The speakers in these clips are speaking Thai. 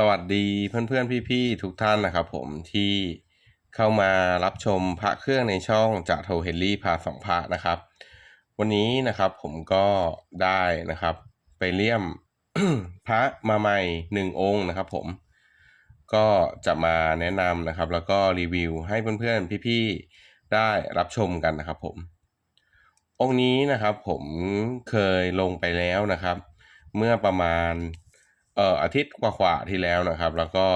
สวัสดีเพื่อนๆ พี่ๆ ทุกท่านนะครับผมที่เข้ามารับชมพระเครื่องในช่องจากโทเฮนรี่พาสองพระนะครับ วันนี้นะครับผมก็ได้นะครับ ไปเลี่ยมพระมาใหม่หนึ่งองค์นะครับผมก็จะมาแนะนำนะครับ แล้วก็รีวิวให้เพื่อนๆ พี่ๆ ได้รับชมกันนะครับผม องค์นี้นะครับผมเคยลงไปแล้วนะครับ เมื่อประมาณ เอ่ออาทิตย์กว่าๆที่แล้วนะครับ แล้วก็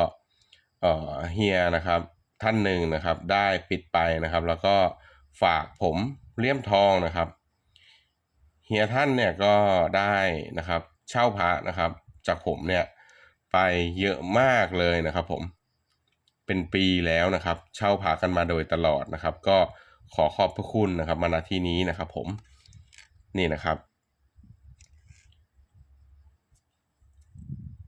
เอ่อเฮียนะครับท่านหนึ่งนะครับ ได้ปิดไปนะครับ แล้วก็ฝากผมเลี่ยมทองนะครับเฮียท่านเนี่ยก็ได้นะครับ เช่าพระนะครับ จากผมเนี่ยไปเยอะมากเลยนะครับ ผมเป็นปีแล้วนะครับ เช่าพากันมาโดยตลอดนะครับ ก็ขอขอบพระคุณนะครับ มาณที่นี้นะครับ ผมนี่นะครับ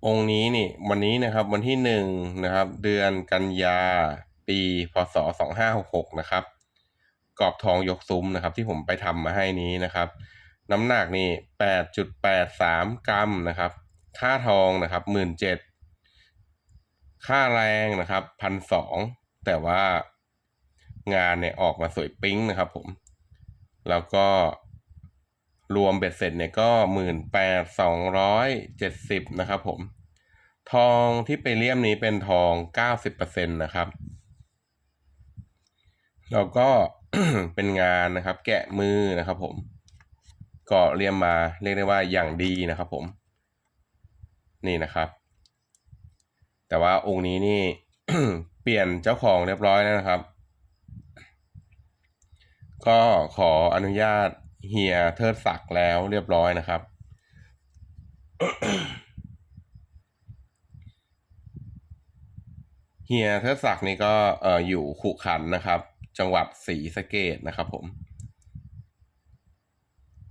องค์นี้นี่วันนี้นะครับวันที่หนึ่งนะครับ เดือนกันยาปีพศสองห้าหกหกนะครับกรอบทองยกซุ้มนะครับ ที่ผมไปทำมาให้นี้นะครับ น้ำหนักนี่แปดจุดแปดสามกรัมนะครับ ค่าทองนะครับหมื่นเจ็ดค่าแรงนะครับพันสองแต่ว่างานเนี่ยออกมาสวยปิ๊งนะครับผม แล้วก็ รวมเบ็ดเสร็จเนี่ยก็หมื่นแปดสองร้อยเจ็ดสิบนะครับผม ทองที่ไปเลี่ยมนี้เป็นทองเก้าสิบเปอร์เซ็นต์นะครับ แล้วก็เป็นงานนะครับ แกะมือนะครับผมก็เลี่ยมมาเรียกได้ว่าอย่างดีนะครับผม นี่นะครับ แต่ว่าองค์นี้นี่เปลี่ยนเจ้าของเรียบร้อยแล้วนะครับ ก็ขออนุญาต เฮียเทิดศักดิ์แล้วเรียบร้อยนะครับ เฮียเทิดศักดิ์นี่ก็เอออยู่ขุขันนะครับ จังหวัดศรีสะเกดนะครับผม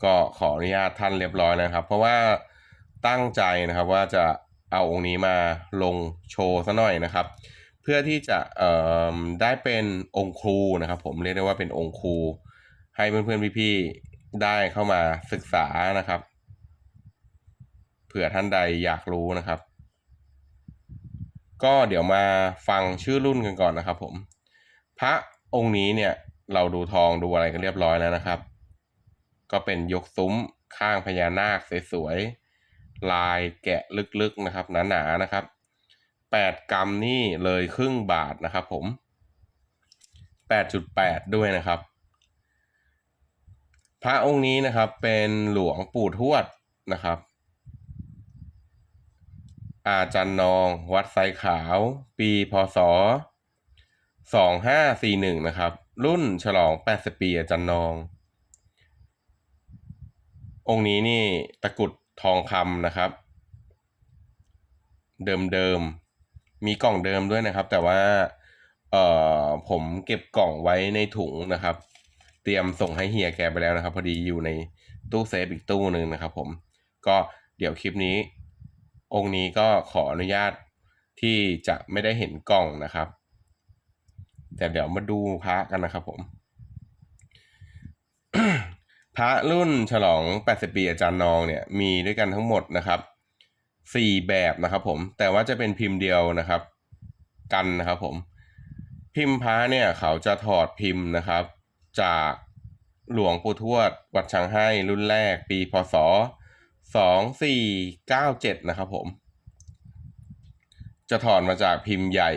ก็ขออนุญาตท่านเรียบร้อยนะครับ เพราะว่าตั้งใจนะครับว่าจะเอาองค์นี้มาลงโชว์ซะหน่อยนะครับ เพื่อที่จะได้เป็นองค์ครูนะครับ ผมเรียกได้ว่าเป็นองค์ครูให้เพื่อนๆพี่ๆ ได้เข้ามาศึกษานะครับ เผื่อท่านใดอยากรู้นะครับ ก็เดี๋ยวมาฟังชื่อรุ่นกันก่อนนะครับ ผม พระองค์นี้เนี่ยเราดูทองดูอะไรกันเรียบร้อยแล้วนะครับ ก็เป็นยกซุ้มข้างพญานาคสวยๆลายแกะลึกๆนะครับ หนาๆนะครับแปดกรัมนี่เลยครึ่งบาทนะครับผมแปดจุดแปดด้วยนะครับ พระองค์นี้นะครับเป็นหลวงปู่ทวดนะครับ อาจารย์นองวัดไซขาว ปีพศสองห้าสี่หนึ่งนะครับ รุ่นฉลองแปดสิบปีอาจารย์นอง องค์นี้นี่ตะกุดทองคำนะครับ เดิมเดิมๆมีกล่องเดิมด้วยนะครับ แต่ว่า เอ่อผมเก็บกล่องไว้ในถุงนะครับ เตรียมส่งให้เฮียแกไปแล้วนะครับ พอดีอยู่ในตู้เซฟอีกตู้หนึ่งนะครับ ผม ก็เดี๋ยวคลิปนี้ องค์นี้ก็ขออนุญาตที่จะไม่ได้เห็นกล่องนะครับ แต่เดี๋ยวมาดูพระกันนะครับ ผมพระรุ่นฉลอง 80 ปีอาจารย์นองเนี่ยมีด้วยกันทั้งหมดนะครับสี่แบบนะครับผม แต่ว่าจะเป็นพิมพ์เดียวนะครับ กันนะครับผม พิมพ์พระเนี่ยเขาจะถอดพิมพ์นะครับ จากหลวงปู่ทวด วัดช้างให้รุ่นแรกปีพศสองสี่เก้าเจ็ดนะครับผม จะถอนมาจากพิมพ์ใหญ่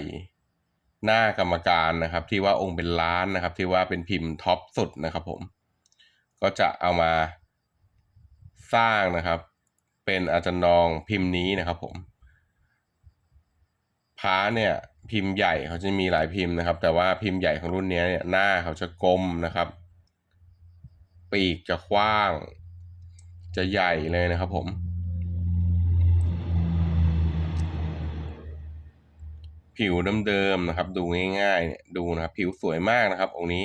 หน้ากรรมการนะครับ ที่ว่าองค์เป็นล้านนะครับ ที่ว่าเป็นพิมพ์ท็อปสุดนะครับผม ก็จะเอามาสร้างนะครับ เป็นอาจารย์นองพิมพ์นี้นะครับผมพระเนี่ย พิมพ์ใหญ่เขาจะมีหลายพิมพ์นะครับ แต่ว่าพิมพ์ใหญ่ของรุ่นนี้เนี่ยหน้าเขาจะกลมนะครับ ปีกจะกว้าง จะใหญ่เลยนะครับผม ผิวเดิมๆนะครับ ดูง่ายๆเนี่ยดูนะครับ ผิวสวยมากนะครับ องค์นี้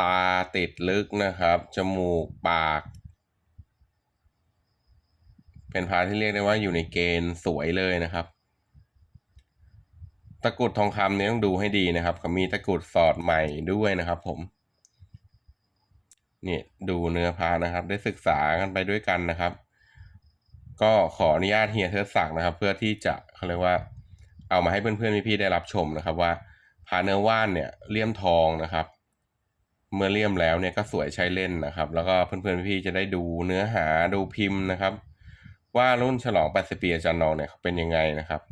ตาติดลึกนะครับ จมูกปาก เป็นพาที่เรียกได้ว่าอยู่ในเกณฑ์สวยเลยนะครับ ตะกรุดทองคำเนี่ยต้องดูให้ดีนะครับเขามีตะกรุดสอดใหม่ด้วยนะครับ ผมนี่ดูเนื้อพานะครับ ได้ศึกษากันไปด้วยกันนะครับ ก็ขออนุญาตเฮียเทิดศักดิ์นะครับ เพื่อที่จะเขาเรียกว่า เอามาให้เพื่อนๆพี่ๆได้รับชมนะครับ ว่าพาเนื้อว่านเนี่ยเลี่ยมทองนะครับ เมื่อเลี่ยมแล้วเนี่ยก็สวยใช้เล่นนะครับ แล้วก็เพื่อนๆพี่ๆจะได้ดูเนื้อหาดูพิมพ์นะครับ ว่ารุ่นฉลอง 80 ปีอาจารย์นองเนี่ยเป็นยังไงนะครับ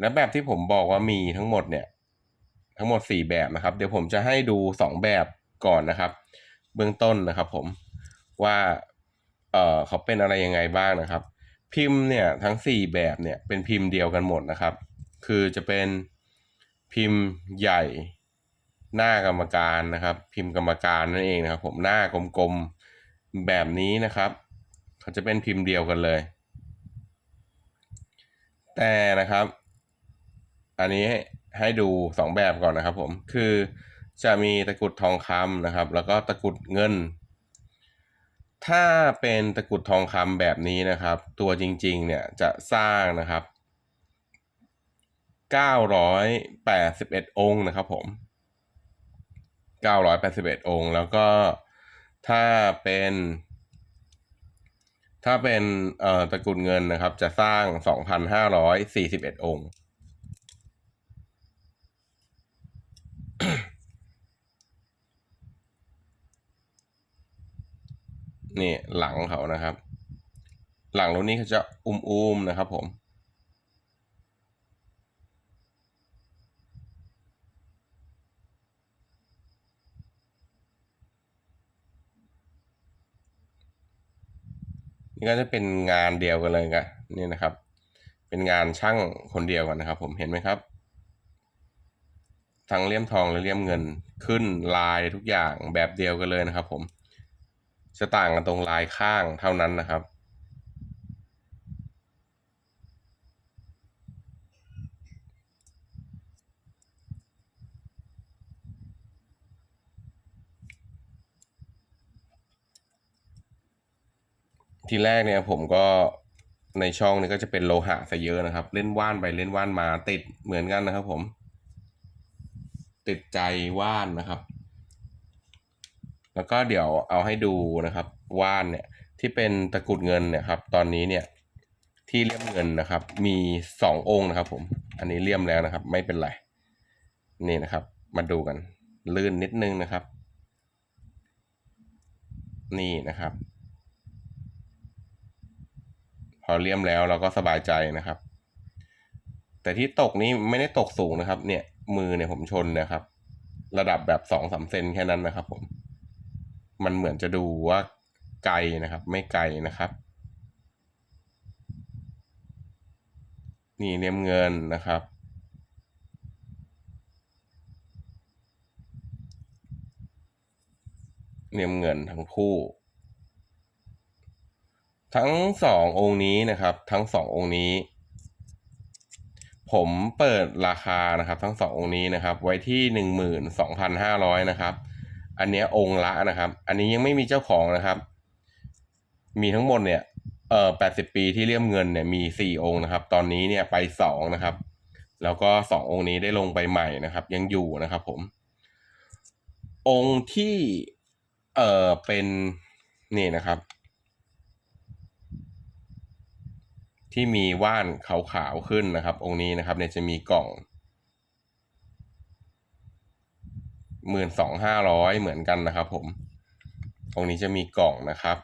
และแบบที่ผมบอกว่ามีทั้งหมดเนี่ย ทั้งหมด 4 แบบนะครับ เดี๋ยวผมจะให้ดู 2 แบบก่อนนะครับ เบื้องต้นนะครับ ผมว่าเออเขาเป็นอะไรยังไงบ้างนะครับ พิมพ์เนี่ยทั้ง 4 แบบเนี่ยเป็นพิมพ์เดียวกันหมดนะครับ คือจะเป็นพิมพ์ใหญ่หน้ากรรมการนะครับ พิมพ์กรรมการนั่นเองนะครับ ผมหน้ากลมๆแบบนี้นะครับ เขาจะเป็นพิมพ์เดียวกันเลย แต่นะครับ อันนี้ให้ดูสองแบบก่อนนะครับ ผมคือจะมีตะกรุดทองคำนะครับ แล้วก็ตะกรุดเงิน ถ้าเป็นตะกรุดทองคำแบบนี้นะครับ ตัวจริง ๆ เนี่ยจะสร้างนะครับ981 องค์นะครับผม 981 องค์ แล้วก็ถ้าเป็น ถ้าเป็นเอ่อตระกูลเงินนะครับ จะสร้าง 2,541 องค์ นี่หลังเขานะครับ หลังรถนี้เขาจะอุ้มๆนะครับผม นี่ก็จะเป็นงานเดียวกันเลยกันนี่นะครับ เป็นงานช่างคนเดียวกันนะครับ ผมเห็นไหมครับ ทั้งเลี่ยมทองและเลี่ยมเงินขึ้นลายทุกอย่างแบบเดียวกันเลยนะครับ ผมจะต่างกันตรงลายข้างเท่านั้นนะครับ ทีแรกเนี่ยผมก็ในช่องนี้ก็จะเป็นโลหะซะเยอะนะครับ เล่นว่านไปเล่นว่านมาติดเหมือนกันนะครับ ผม ติดใจว่านนะครับ แล้วก็เดี๋ยวเอาให้ดูนะครับ ว่านเนี่ยที่เป็นตะกรุดเงินเนี่ยครับ ตอนนี้เนี่ยที่เลี่ยมเงินนะครับ มีสององค์นะครับ ผม อันนี้เลี่ยมแล้วนะครับ ไม่เป็นไรนี่นะครับ มาดูกัน ลื่นนิดนึงนะครับ นี่นะครับ พอเลี่ยมแล้วเราก็สบายใจนะครับ แต่ที่ตกนี้ไม่ได้ตกสูงนะครับ เนี่ย มือเนี่ยผมชนนะครับ ระดับแบบสองสามเซนแค่นั้นนะครับ ผม มันเหมือนจะดูว่าไกลนะครับ ไม่ไกลนะครับ นี่เลี่ยมเงินนะครับเลี่ยมเงินทั้งคู่ ทั้งสององค์นี้นะครับ ทั้งสององค์นี้ ผมเปิดราคานะครับ ทั้งสององค์นี้นะครับ ไว้ที่หนึ่งหมื่นสองพันห้าร้อยนะครับ อันนี้องค์ละนะครับ อันนี้ยังไม่มีเจ้าของนะครับ มีทั้งหมดเนี่ยเอ่อแปดสิบปีที่เลี่ยมเงินเนี่ยมีสี่องค์นะครับ ตอนนี้เนี่ยไปสองนะครับ แล้วก็สององค์นี้ได้ลงไปใหม่นะครับ ยังอยู่นะครับ ผม องค์ที่เอ่อเป็นนี่นะครับ ที่มีว่านขาวๆขึ้นนะครับ องค์นี้นะครับเนี่ยจะมีกล่องหมื่นสองห้าร้อยเหมือนกันนะครับ ผม องค์นี้จะมีกล่องนะครับ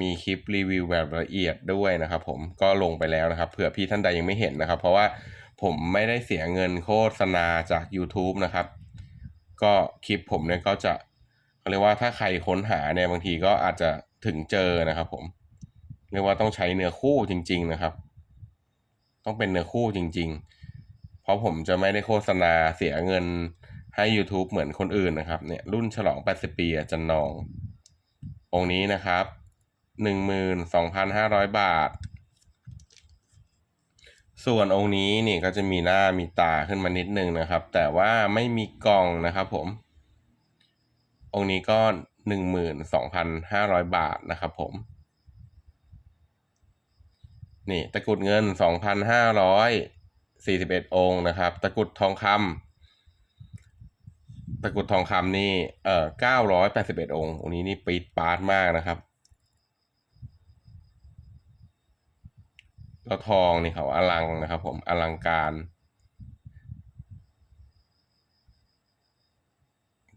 มีคลิปรีวิวแบบละเอียดด้วยนะครับ ผมก็ลงไปแล้วนะครับเผื่อพี่ท่านใดยังไม่เห็นนะครับ เพราะว่าผมไม่ได้เสียเงินโฆษณาจาก YouTube นะครับ ก็คลิปผมเนี่ยก็จะเขาเรียกว่าถ้าใครค้นหาเนี่ยบางทีก็อาจจะ ถึงเจอนะครับ ผมเรียกว่าต้องใช้เนื้อคู่จริง ๆ นะครับ ต้องเป็นเนื้อคู่จริง ๆ เพราะผมจะไม่ได้โฆษณาเสียเงินให้ YouTube เหมือนคนอื่นนะครับ เนี่ยรุ่นฉลอง 80 ปีจันนอง องค์นี้นะครับหนึ่งหมื่นสองพันห้าร้อยบาท ส่วนองค์นี้นี่ก็จะมีหน้ามีตาขึ้นมานิดนึงนะครับ แต่ว่าไม่มีกล่องนะครับผม องค์นี้ก็ หนึ่งมื่นสองพันห้าร้อยบาทนะครับผม นี่ตะกุดเงินสองพันห้าร้อยสี่สิบเอ็ดองนะครับ ตะกุดทองคำตะกุดทองคำนี่เอ่อ981สิบเอ็ดองค์นี้นี่ปีดปาร์ตมากนะครับแล้วทองนี่เขาอลังนะครับผมอลังการ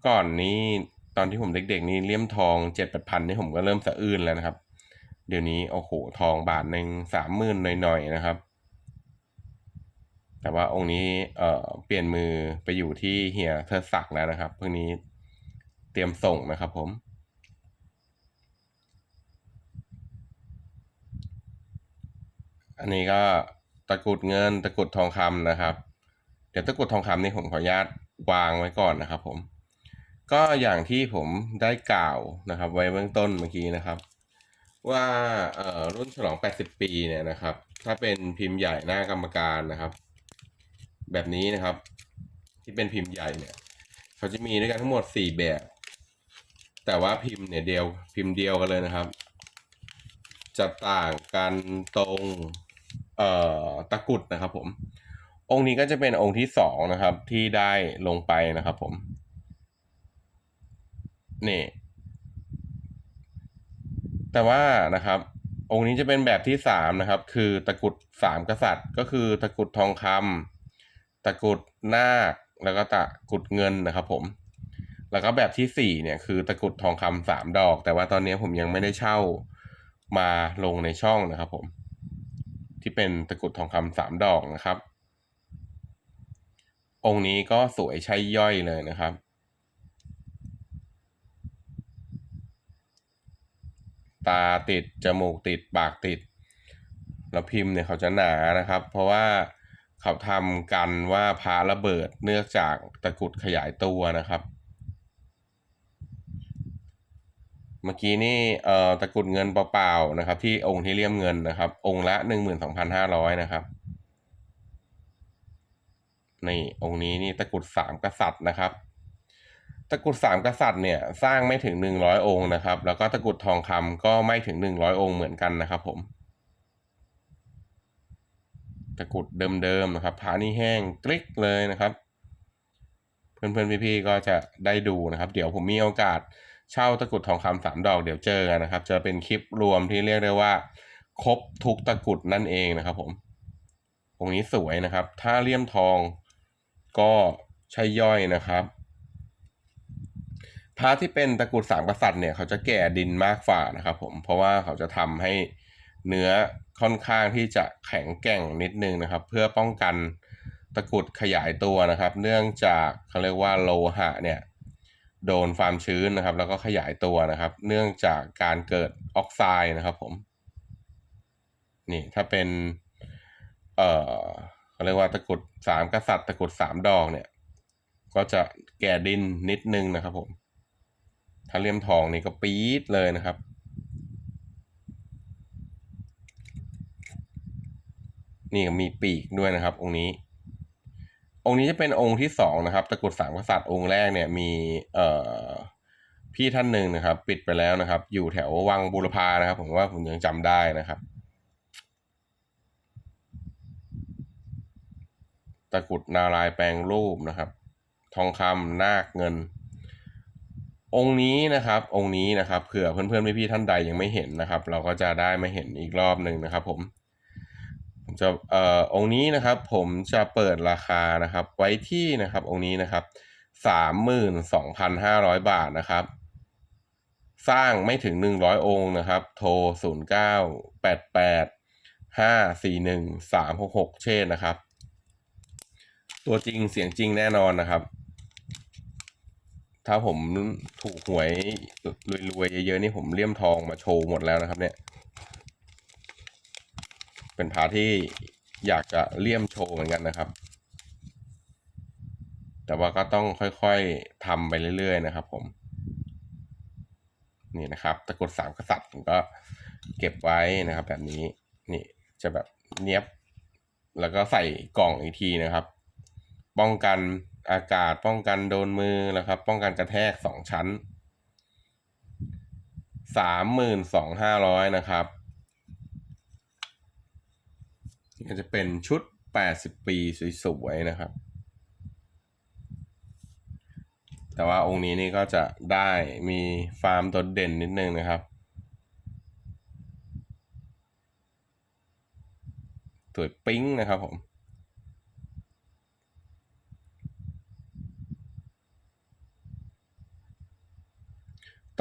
ก่อนนี้ ตอนที่ผมเด็กๆนี่เลี่ยมทองเจ็ดแปดพันนี่ผมก็เริ่มสะอื้นแล้วนะครับ เดี๋ยวนี้โอ้โหทองบาทหนึ่งสามหมื่นหน่อยๆนะครับ แต่ว่าองค์นี้เอ่อเปลี่ยนมือไปอยู่ที่เฮียเธอศักแล้วนะครับเพิ่งนี้เตรียมส่งนะครับผมอันนี้ก็ตะกรุดเงินตะกรุดทองคำนะครับ เดี๋ยวตะกรุดทองคำนี่ผมขออนุญาตวางไว้ก่อนนะครับผม ก็อย่างที่ผมได้กล่าวนะครับ ไว้เบื้องต้นเมื่อกี้นะครับ ว่าเอ่อรุ่นฉลอง 80 ปีเนี่ยนะครับ ถ้าเป็นพิมพ์ใหญ่หน้ากรรมการนะครับ แบบนี้นะครับ ที่เป็นพิมพ์ใหญ่เนี่ยเขาจะมีด้วยกันทั้งหมด 4 แบบ แต่ว่าพิมพ์เนี่ยเดียวพิมพ์เดียวกันเลยนะครับจะต่างกันตรงเอ่อตะกรุดนะครับผม องค์นี้ก็จะเป็นองค์ที่สองนะครับที่ได้ลงไปนะครับผม นี่ แต่ว่านะครับ องค์นี้จะเป็นแบบที่สามนะครับ คือตะกรุดสามกษัตริย์ ก็คือตะกรุดทองคำตะกรุดนาคแล้วก็ตะกรุดเงินนะครับผมแล้วก็แบบที่สี่เนี่ยคือตะกรุดทองคำสามดอก แต่ว่าตอนนี้ผมยังไม่ได้เช่ามาลงในช่องนะครับผม ที่เป็นตะกรุดทองคำสามดอกนะครับ องค์นี้ก็สวยใช่ย่อยเลยนะครับ ตาติด จมูกติด ปากติด แล้วพิมพ์เนี่ยเขาจะหนานะครับ เพราะว่าเขาทำกันว่าพาระเบิดเนื่องจากตะกุดขยายตัวนะครับ เมื่อกี้นี่เอ่อตะกุดเงินเปล่าๆนะครับ ที่องค์ที่เลี่ยมเงินนะครับ องค์ละหนึ่งหมื่นสองพันห้าร้อยนะครับนี่องค์นี้นี่ตะกุดสามกษัตริย์นะครับ ตะกรุดสามกษัตริย์เนี่ยสร้างไม่ถึงหนึ่งร้อยองค์นะครับ แล้วก็ตะกรุดทองคำก็ไม่ถึงหนึ่งร้อยองค์เหมือนกันนะครับ ผม ตะกรุดเดิมๆนะครับผานี่แห้งกริกเลยนะครับ เพื่อนๆพี่ๆก็จะได้ดูนะครับ เดี๋ยวผมมีโอกาสเช่าตะกรุดทองคำสามดอกเดี๋ยวเจอกันนะครับ จะเป็นคลิปรวมที่เรียกได้ว่า ครบทุกตะกรุดนั่นเองนะครับ ผมองค์นี้สวยนะครับ ถ้าเลี่ยมทองก็ใช่ย่อยนะครับ พระที่เป็นตะกุดสามกษัตริย์เนี่ยเขาจะแก่ดินมากฝ่านะครับผมเพราะว่าเขาจะทำให้เนื้อค่อนข้างที่จะแข็งแกร่งนิดนึงนะครับ เพื่อป้องกันตะกุดขยายตัวนะครับ เนื่องจากเขาเรียกว่าโลหะเนี่ยโดนความชื้นนะครับ แล้วก็ขยายตัวนะครับ เนื่องจากการเกิดออกไซด์นะครับผมนี่ถ้าเป็นเอ่อเขาเรียกว่าตะกุดสามกษัตริย์ตะกุดสามดอกเนี่ย ก็จะแก่ดินนิดนึงนะครับผม ถ้าเลี่ยมทองนี่ก็ปี๊ดเลยนะครับ นี่มีปีกด้วยนะครับ องค์นี้ องค์นี้จะเป็นองค์ที่สองนะครับตะกรุดสามกษัตริย์องค์แรกเนี่ยมีเอ่อพี่ท่านหนึ่งนะครับ ปิดไปแล้วนะครับ อยู่แถววังบุรพานะครับ ผมว่าผมยังจำได้นะครับตะกรุดนารายแปลงรูปนะครับ ทองคำนาคเงิน องค์นี้นะครับองค์นี้นะครับเผื่อเพื่อนๆพี่ๆท่านใดยังไม่เห็นนะครับ เราก็จะได้มาเห็นอีกรอบหนึ่งนะครับ ผมผมจะเอ่อองค์นี้นะครับ ผมจะเปิดราคานะครับ ไว้ที่นะครับ องค์นี้นะครับสามหมื่นสองพันห้าร้อยบาทนะครับ สร้างไม่ถึงหนึ่งร้อยองค์นะครับ โทรศูนย์เก้าแปดแปดห้าสี่หนึ่งสามหกหกเช่นนะครับ ตัวจริงเสียงจริงแน่นอนนะครับ ถ้าผมถูกหวยรวยๆเยอะๆนี่ผมเลี่ยมทองมาโชว์หมดแล้วนะครับ เนี่ย เป็นพาที่อยากจะเลี่ยมโชว์เหมือนกันนะครับ แต่ว่าก็ต้องค่อยๆทำไปเรื่อยๆนะครับผม นี่นะครับตะกรุดสามกษัตริย์ผมก็เก็บไว้นะครับ แบบนี้นี่จะแบบเนี้ยบ แล้วก็ใส่กล่องอีกทีนะครับ ป้องกัน อากาศป้องกันโดนมือนะครับ ป้องกันกระแทกสองชั้นสามหมื่นสองห้าร้อยนะครับก็จะเป็นชุดแปดสิบปีสวยๆนะครับ แต่ว่าองค์นี้นี่ก็จะได้มีฟาร์มโดดเด่นนิดนึงนะครับ สวยปิ๊งนะครับผม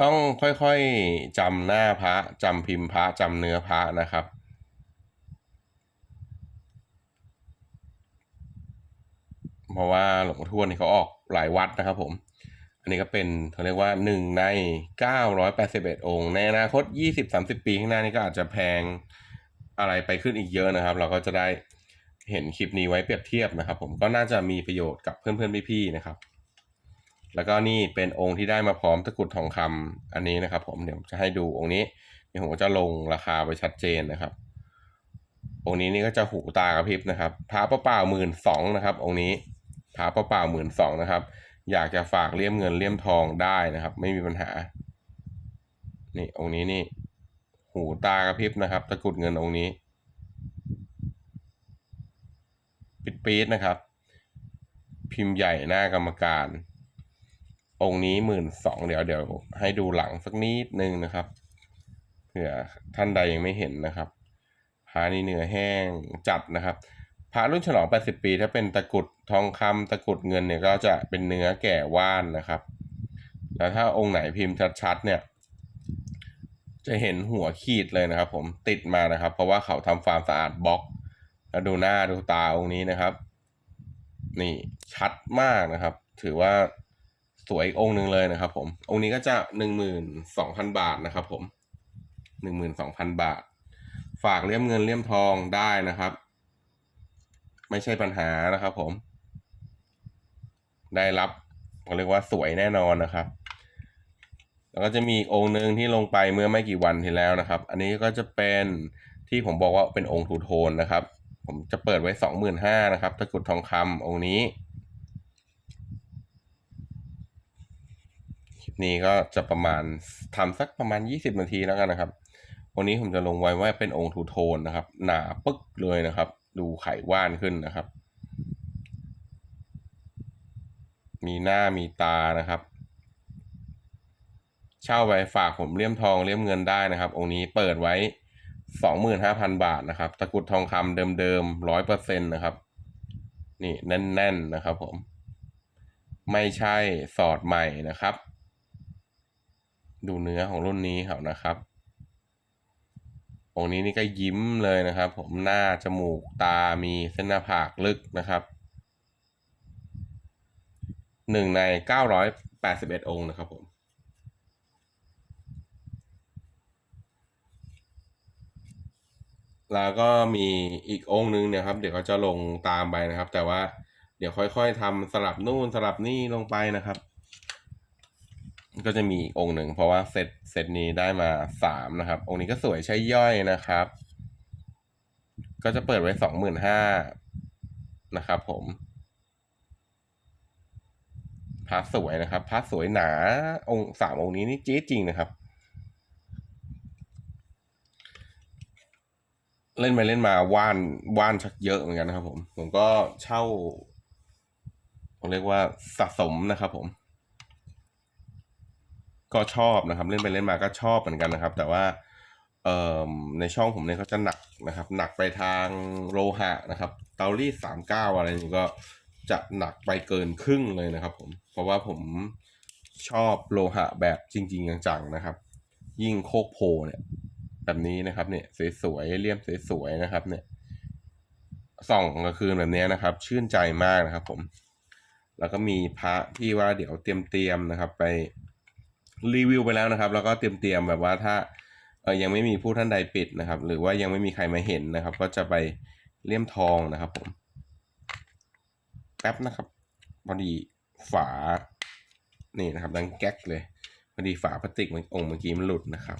ต้องค่อยๆจำหน้าพระจำพิมพ์พระจำเนื้อพระนะครับ เพราะว่าหลวงพ่อทวดนี่เขาออกหลายวัดนะครับผม อันนี้ก็เป็นเขาเรียกว่าหนึ่งในเก้าร้อยแปดสิบเอ็ดองค์ ในอนาคตยี่สิบสามสิบปีข้างหน้านี่ก็อาจจะแพงอะไรไปขึ้นอีกเยอะนะครับ เราก็จะได้เห็นคลิปนี้ไว้เปรียบเทียบนะครับ ผมก็น่าจะมีประโยชน์กับเพื่อนๆพี่ๆนะครับ แล้วก็นี่เป็นองค์ที่ได้มาพร้อมตะกรุดทองคำอันนี้นะครับ ผมเดี๋ยวจะให้ดูองค์นี้เดี๋ยวผมจะลงราคาไปชัดเจนนะครับ องค์นี้นี่ก็จะหูตากระพริบนะครับพระเปล่าหมื่นสองนะครับ องค์นี้พระเปล่าหมื่นสองนะครับ อยากจะฝากเลี่ยมเงินเลี่ยมทองได้นะครับ ไม่มีปัญหา นี่องค์นี้นี่ หูตากระพริบนะครับ ตะกรุดเงินองค์นี้ปิดปี๊ดนะครับ พิมพ์ใหญ่หน้ากรรมการ องค์นี้หมื่นสองเดี๋ยวเดี๋ยวให้ดูหลังสักนิดนึงนะครับเผื่อท่านใดยังไม่เห็นนะครับพระนี่เนื้อแห้งจัดนะครับพระรุ่นฉลอง 80 ปี ถ้าเป็นตะกรุดทองคำตะกรุดเงินเนี่ยก็จะเป็นเนื้อแก่ว่านนะครับ แล้วถ้าองค์ไหนพิมพ์ชัดๆเนี่ย จะเห็นหัวขีดเลยนะครับ ผมติดมานะครับ เพราะว่าเขาทำความสะอาดบล็อก แล้วดูหน้าดูตาองค์นี้นะครับ นี่ชัดมากนะครับ ถือว่า สวยอีกองค์หนึ่งเลยนะครับ ผม องค์นี้ก็จะหนึ่งหมื่นสองพันบาทนะครับ ผมหนึ่งหมื่นสองพันบาท ฝากเลี่ยมเงินเลี่ยมทองได้นะครับ ไม่ใช่ปัญหานะครับ ผม ได้รับเขาเรียกว่าสวยแน่นอนนะครับ แล้วก็จะมีองค์หนึ่งที่ลงไปเมื่อไม่กี่วันที่แล้วนะครับ อันนี้ก็จะเป็นที่ผมบอกว่าเป็นองค์ทูโทนนะครับ ผมจะเปิดไว้สองหมื่นห้านะครับตะกุดทองคำองค์นี้ คลิป นี้ก็จะประมาณทำสักประมาณยี่สิบนาทีแล้วกันนะครับ วันนี้ผมจะลงไว้ว่าเป็นองค์ทูโทนนะครับ หนาปึ๊กเลยนะครับ ดูไขว่านขึ้นนะครับ มีหน้ามีตานะครับ เช่าไปฝากผมเลี่ยมทองเลี่ยมเงินได้นะครับ องค์นี้เปิดไว้สองหมื่นห้าพันบาทนะครับ ตะกรุดทองคำเดิมๆร้อยเปอร์เซ็นต์นะครับ นี่แน่นๆนะครับผมไม่ใช่สอดใหม่นะครับ ดูเนื้อของรุ่นนี้เขานะครับองค์นี้นี่ก็ยิ้มเลยนะครับ ผมหน้าจมูกตามีเส้นหน้าผากลึกนะครับหนึ่งในเก้าร้อยแปดสิบเอ็ดองค์นะครับผมแล้วก็มีอีกองค์นึงเนี่ยครับ เดี๋ยวก็จะลงตามไปนะครับ แต่ว่าเดี๋ยวค่อยๆทำสลับนู่นสลับนี่ลงไปนะครับ ก็จะมีอีกองค์หนึ่ง เพราะว่าเซตเซตนี้ได้มาสามนะครับ องค์นี้ก็สวยใช้ย่อยนะครับ ก็จะเปิดไว้สองหมื่นห้านะครับ ผมพระสวยนะครับพระสวยหนาองค์สามองค์นี้นี่จี๊ดจริงนะครับ เล่นไปเล่นมาว่านว่านชักเยอะเหมือนกันนะครับ ผม ผมก็เช่าผมเรียกว่าสะสมนะครับ ผม ก็ชอบนะครับเล่นไปเล่นมาก็ชอบเหมือนกันนะครับ แต่ว่าเอ่อในช่องผมเนี่ยเขาจะหนักนะครับ หนักไปทางโลหะนะครับ เตารีดสามเก้าอะไรนี่ก็จะหนักไปเกินครึ่งเลยนะครับ ผมเพราะว่าผมชอบโลหะแบบจริง ๆ จังๆนะครับ ยิ่งโคกโพเนี่ย แบบนี้นะครับเนี่ยสวยๆเลี่ยมสวยๆนะครับ เนี่ยส่องกลางคืนแบบนี้นะครับ ชื่นใจมากนะครับ ผม แล้วก็มีพระที่ว่าเดี๋ยวเตรียมๆนะครับ ไป รีวิวไปแล้วนะครับ แล้วก็เตรียมๆแบบว่าถ้าเออยังไม่มีผู้ท่านใดปิดนะครับ หรือว่ายังไม่มีใครมาเห็นนะครับ ก็จะไปเลี่ยมทองนะครับผมแป๊บนะครับพอดีฝานี่นะครับดังแก๊กเลยพอดีฝาพลาสติกมันองค์เมื่อกี้มันหลุดนะครับ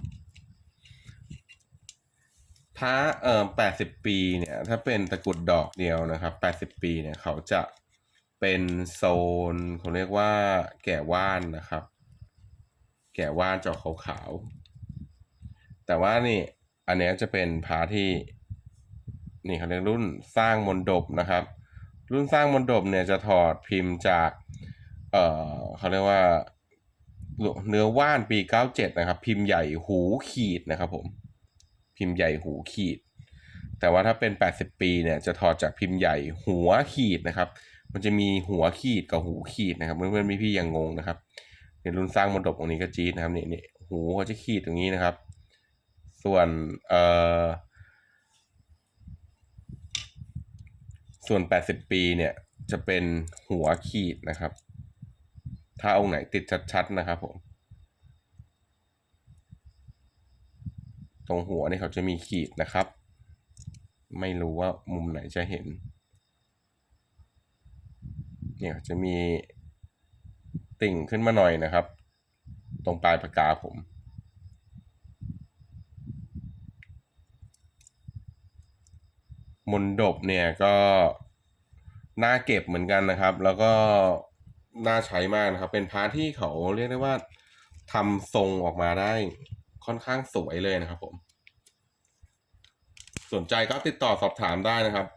พระเอ่อแปดสิบปีเนี่ยถ้าเป็นตะกรุดดอกเดียวนะครับแปดสิบปีเนี่ยเขาจะเป็นโซนเขาเรียกว่าแก่ว่านนะครับ แก่ว่านจอขาวๆแต่ว่านี่อันนี้จะเป็นพระที่นี่เขาเรียกรุ่นสร้างมนดบนะครับ รุ่นสร้างมนดบเนี่ยจะถอดพิมพ์จาก เอ่อเขาเรียกว่าเนื้อว่านปีเก้าเจ็ดนะครับ พิมพ์ใหญ่หูขีดนะครับผม พิมพ์ใหญ่หูขีด แต่ว่าถ้าเป็น 80 ปีเนี่ยจะถอดจากพิมพ์ใหญ่หัวขีดนะครับ มันจะมีหัวขีดกับหูขีดนะครับเพื่อนๆพี่ๆยังงงนะครับ ในรุ่นสร้างมนดบตรงนี้ก็จี๊ดนะครับนี่นี่หูเขาจะขีดตรงนี้นะครับ ส่วนเอ่อส่วน 80 ปีเนี่ยจะเป็นหัวขีดนะครับ ถ้าองค์ไหนติดชัดๆนะครับผม ตรงหัวนี่เขาจะมีขีดนะครับ ไม่รู้ว่ามุมไหนจะเห็น เนี่ยจะมี ติ่งขึ้นมาหน่อยนะครับ ตรงปลายปากกาผม มนดบเนี่ยก็น่าเก็บเหมือนกันนะครับ แล้วก็น่าใช้มากนะครับ เป็นพาร์ทที่เขาเรียกได้ว่าทำทรงออกมาได้ค่อนข้างสวยเลยนะครับผม สนใจก็ติดต่อสอบถามได้นะครับ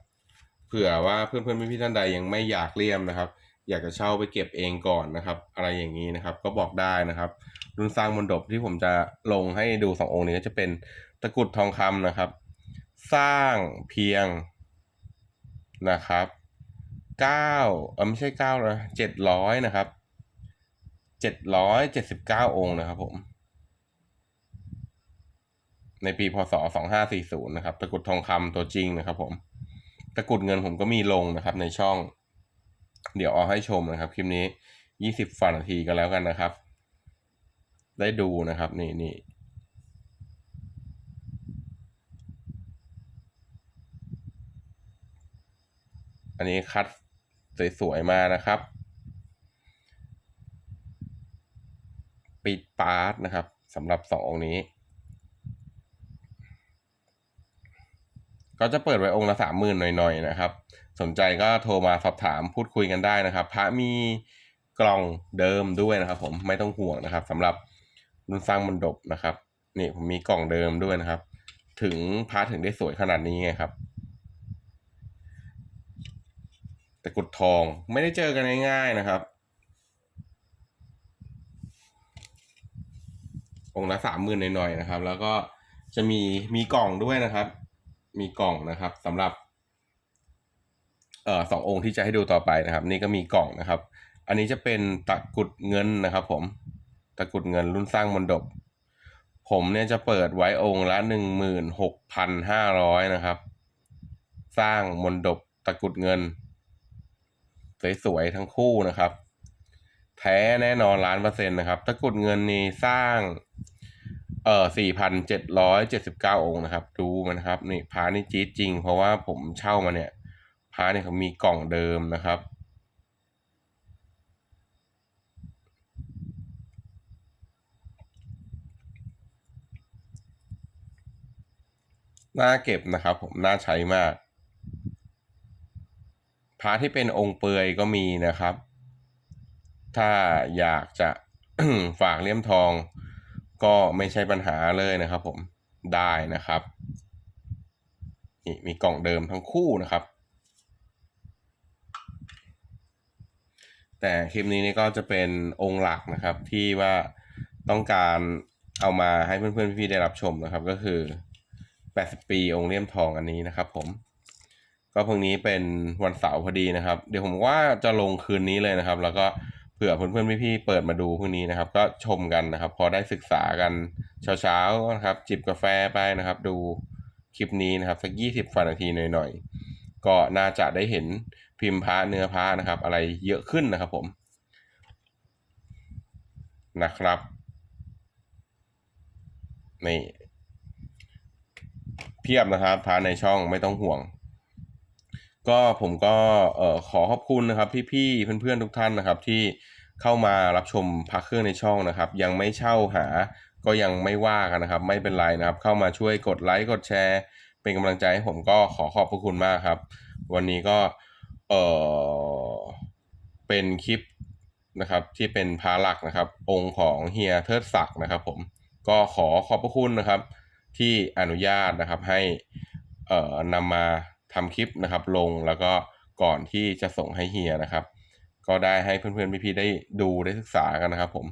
เผื่อว่าเพื่อนๆพี่ๆท่านใดยังไม่อยากเลี่ยมนะครับ อยากจะเช่าไปเก็บเองก่อนนะครับ อะไรอย่างนี้นะครับ ก็บอกได้นะครับรุ่นสร้างมนดบที่ผมจะลงให้ดูสององค์นี้ก็จะเป็นตะกรุดทองคำนะครับ สร้างเพียงนะครับเก้าเออไม่ใช่เก้านะเจ็ดร้อยนะครับเจ็ดร้อยเจ็ดสิบเก้าองค์นะครับผมในปีพศสองห้าสี่ศูนย์นะครับ ตะกรุดทองคำตัวจริงนะครับผม ตะกรุดเงินผมก็มีลงนะครับในช่อง เดี๋ยวเอาให้ชมนะครับ คลิปนี้ยี่สิบฝันนาทีก็แล้วกันนะครับ ได้ดูนะครับนี่นี่อันนี้คัดสวยๆมานะครับ ปิดปาร์ตนะครับสำหรับสององค์นี้ ก็จะเปิดไว้องค์ละสามหมื่นหน่อยๆนะครับ สนใจก็โทรมาสอบถามพูดคุยกันได้นะครับ พระมีกล่องเดิมด้วยนะครับ ผมไม่ต้องห่วงนะครับสำหรับรุ่นสร้างมนดบนะครับนี่ผมมีกล่องเดิมด้วยนะครับ ถึงพระถึงได้สวยขนาดนี้ไงครับตะกุดทองไม่ได้เจอกันง่ายๆนะครับ องค์ละสามหมื่นหน่อยๆนะครับ แล้วก็จะมีมีกล่องด้วยนะครับ มีกล่องนะครับสำหรับ เอ่อสององค์ที่จะให้ดูต่อไปนะครับ นี่ก็มีกล่องนะครับ อันนี้จะเป็นตะกรุดเงินนะครับ ผมตะกรุดเงินรุ่นสร้างมนดบผมเนี่ยจะเปิดไว้องค์ละหนึ่งหมื่นหกพันห้าร้อยนะครับ สร้างมนดบตะกรุดเงิน สวยๆทั้งคู่นะครับ แท้แน่นอนล้านเปอร์เซ็นต์นะครับ ตะกรุดเงินนี่สร้างเอ่อสี่พันเจ็ดร้อยเจ็ดสิบเก้าองค์นะครับ ดูมันครับ นี่พานี่จี๊ดจริง เพราะว่าผมเช่ามาเนี่ย พาเนี่ยเขามีกล่องเดิมนะครับ น่าเก็บนะครับผมน่าใช้มากพระที่เป็นองค์เปลือยก็มีนะครับ ถ้าอยากจะฝากเลี่ยมทอง ก็ไม่ใช่ปัญหาเลยนะครับ ผมได้นะครับนี่มีกล่องเดิมทั้งคู่นะครับ แต่คลิปนี้นี่ก็จะเป็นองค์หลักนะครับที่ว่าต้องการเอามาให้เพื่อนๆพี่ๆได้รับชมนะครับ ก็คือ 80 ปีองค์เลี่ยมทองอันนี้นะครับ ผม ก็พรุ่งนี้เป็นวันเสาร์พอดีนะครับ เดี๋ยวผมว่าจะลงคืนนี้เลยนะครับ แล้วก็เผื่อเพื่อนๆพี่ๆเปิดมาดูพรุ่งนี้นะครับ ก็ชมกันนะครับ พอได้ศึกษากันเช้าๆนะครับ จิบกาแฟไปนะครับ ดูคลิปนี้นะครับสักยี่สิบนาทีหน่อยๆก็น่าจะได้เห็น พิมพ์พระเนื้อพระนะครับ อะไรเยอะขึ้นนะครับผมนะครับนี่เพียบนะครับพาในช่องไม่ต้องห่วง ก็ผมก็เอ่อขอขอบคุณนะครับพี่ๆเพื่อนๆทุกท่านนะครับ ที่เข้ามารับชมพักเครื่องในช่องนะครับ ยังไม่เช่าหาก็ยังไม่ว่ากันนะครับ ไม่เป็นไรนะครับ เข้ามาช่วยกดไลค์กดแชร์ เป็นกำลังใจให้ผมก็ขอขอบพระคุณมากครับ วันนี้ก็ เออเป็นคลิปนะครับที่เป็นพาหลักนะครับ องค์ของเฮียเทิดศักดิ์นะครับ ผมก็ขอขอบพระคุณนะครับ ที่อนุญาตนะครับให้เอ่อนำมาทำคลิปนะครับ ลงแล้วก็ก่อนที่จะส่งให้เฮียนะครับ ก็ได้ให้เพื่อนๆพี่ๆได้ดูได้ศึกษากันนะครับ ผม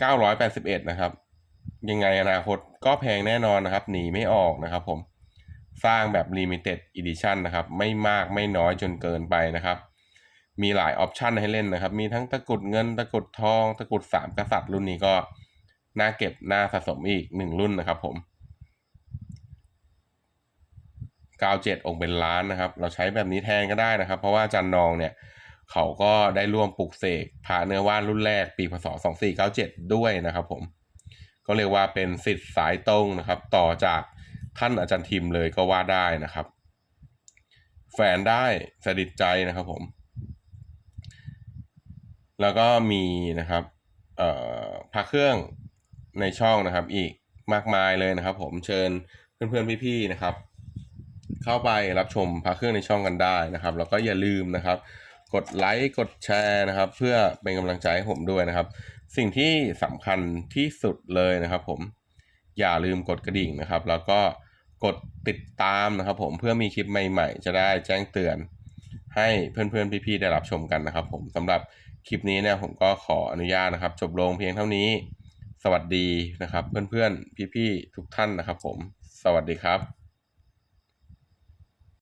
981นะครับ ยังไงอนาคตก็แพงแน่นอนนะครับ หนีไม่ออกนะครับผม สร้างแบบ Limited Edition นะครับไม่มากไม่น้อยจนเกินไปนะครับ มีหลายออปชันให้เล่นนะครับ มีทั้งตะกรุดเงินตะกรุดทอง ตะกรุดสามกษัตริย์รุ่นนี้ก็น่าเก็บน่าสะสมอีกหนึ่งรุ่นนะครับผมกาวเจ็ดองค์เป็นล้านนะครับ เราใช้แบบนี้แทนก็ได้นะครับ เพราะว่าอาจันนองเนี่ยเขาก็ได้ร่วมปลุกเสกพระเนื้อว่านรุ่นแรกปีพศ2497 ด้วยนะครับผม ก็เรียกว่าเป็นสิทธิ์สายตรงนะครับ ต่อจาก ท่านอาจารย์ทิมเลยก็ว่าได้นะครับ แฟนได้สดิทใจนะครับผม แล้วก็มีนะครับเอ่อพระเครื่องในช่องนะครับ อีกมากมายเลยนะครับ ผมเชิญเพื่อนๆพี่ๆนะครับ เข้าไปรับชมพระเครื่องในช่องกันได้นะครับ แล้วก็อย่าลืมนะครับ กดไลค์กดแชร์นะครับ เพื่อเป็นกำลังใจให้ผมด้วยนะครับ สิ่งที่สำคัญที่สุดเลยนะครับ ผมอย่าลืมกดกระดิ่งนะครับ แล้วก็ กดติดตามนะครับผมเพื่อมีคลิปใหม่ๆ จะได้แจ้งเตือน ให้เพื่อนๆพี่ๆได้รับชมกันนะครับผมสำหรับคลิปนี้เนี่ยผมก็ขออนุญาตนะครับ จบลงเพียงเท่านี้ สวัสดีนะครับ เพื่อนๆพี่ๆทุกท่านนะครับผม สวัสดีครับ